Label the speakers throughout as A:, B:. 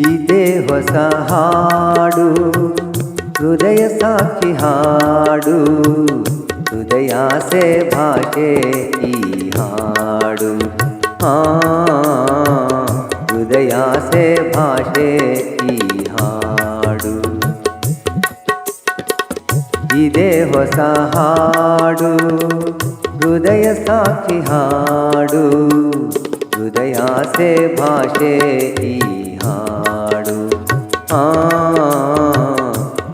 A: ಇದೇ ಹೊಸ ಹಾಡು ಹೃದಯ ಸಾಕ್ಷಿ ಹಾಡು ಹೃದಯಾಸೆ ಭಾಷೆ ಈ ಹಾಡು ಆ ಹೃದಯಾಸೆ ಭಾಷೆ ಈ ಹಾಡು ಇದೇ ಹೊಸ ಹಾಡು ಹೃದಯ ಸಾಕ್ಷಿ ಹಾಡು ಹೃದಯಾಸೆ ಭಾಷೆ ಈ ಹಾಡು ಆ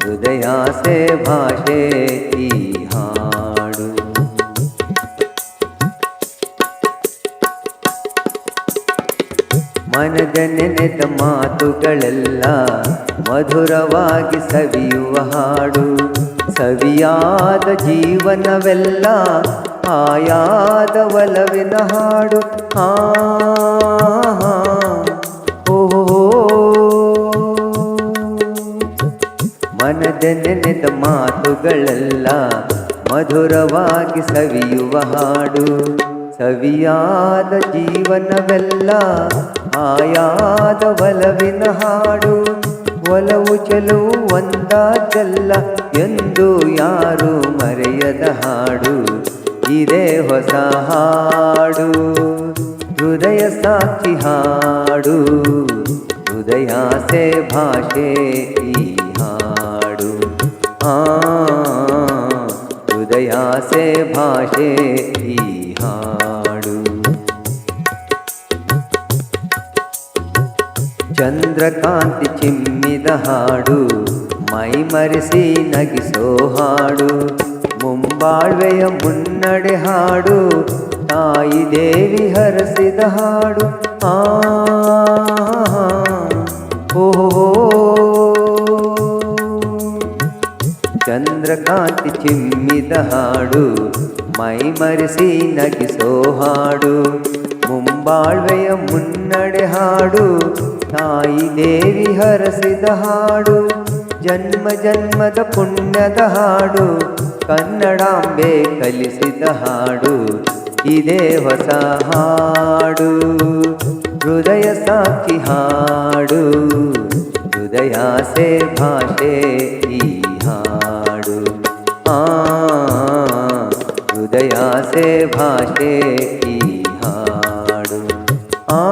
A: ಹೃದಯಾಸೆ ಭಾಷೆ ಈ ಹಾಡು. ಮನದ ನೆನೆದ ಮಾತುಗಳೆಲ್ಲ ಮಧುರವಾಗಿ ಸವಿಯುವ ಹಾಡು. ಸವಿಯಾದ ಜೀವನವೆಲ್ಲ ಆಯಾದ ಒಲವಿನ ಹಾಡು. ಆ ಮನದ ನೆನೆದ ಮಾತುಗಳೆಲ್ಲ, ಮಧುರವಾಗಿ ಸವಿಯುವ ಹಾಡು. ಸವಿಯಾದ ಜೀವನವೆಲ್ಲ ಆಯಾದ ಒಲವಿನ ಹಾಡು. ಒಲವು ಚೆಲುವು ಒಂದಾದಲ್ಲ ಎಂದು ಯಾರು ಮರೆಯದ ಹಾಡು. ಇದೇ ಹೊಸ ಹಾಡು. ಹೃದಯ ಸಾಕ್ಷಿ ಹಾಡು. ಹೃದಯಾಸೆ ಭಾಷೆ ಈ ಹೃದಯಾಸೆ ಭಾಷೆ ಈ ಹಾಡು. ಚಂದ್ರಕಾಂತಿ ಚಿಮ್ಮಿದ ಹಾಡು ಮೈ ಮರೆಸಿ ನಗಿಸೋ ಹಾಡು. ಮುಂಬಾಳ್ವೆಯ ಮುನ್ನಡೆ ಹಾಡು, ತಾಯಿ ದೇವಿ ಹರಸಿದ ಹಾಡು. ಆ ಚಂದ್ರಕಾಂತಿ ಚಿಮ್ಮಿದ ಹಾಡು, ಮೈ ಮರೆಸಿ ನಗಿಸೋ ಹಾಡು. ಮುಂಬಾಳ್ವೆಯ ಮುನ್ನಡೆ ಹಾಡು, ತಾಯಿ ದೇವಿ ಹರಸಿದ ಹಾಡು. ಜನ್ಮ ಜನ್ಮದ ಪುಣ್ಯದ ಹಾಡು, ಕನ್ನಡಾಂಬೆ ಕಲಿಸಿದ ಹಾಡು. ಇದೇ ಹೊಸ ಹಾಡು. ಹೃದಯ ಸಾಕ್ಷಿ ಹಾಡು. ಹೃದಯಾಸೆ ಭಾಷೆ ಈ ಹಾಡು ಆ ಹೃದಯಾಸೆ ಭಾಷೆ ಈ ಹಾಡು ಆ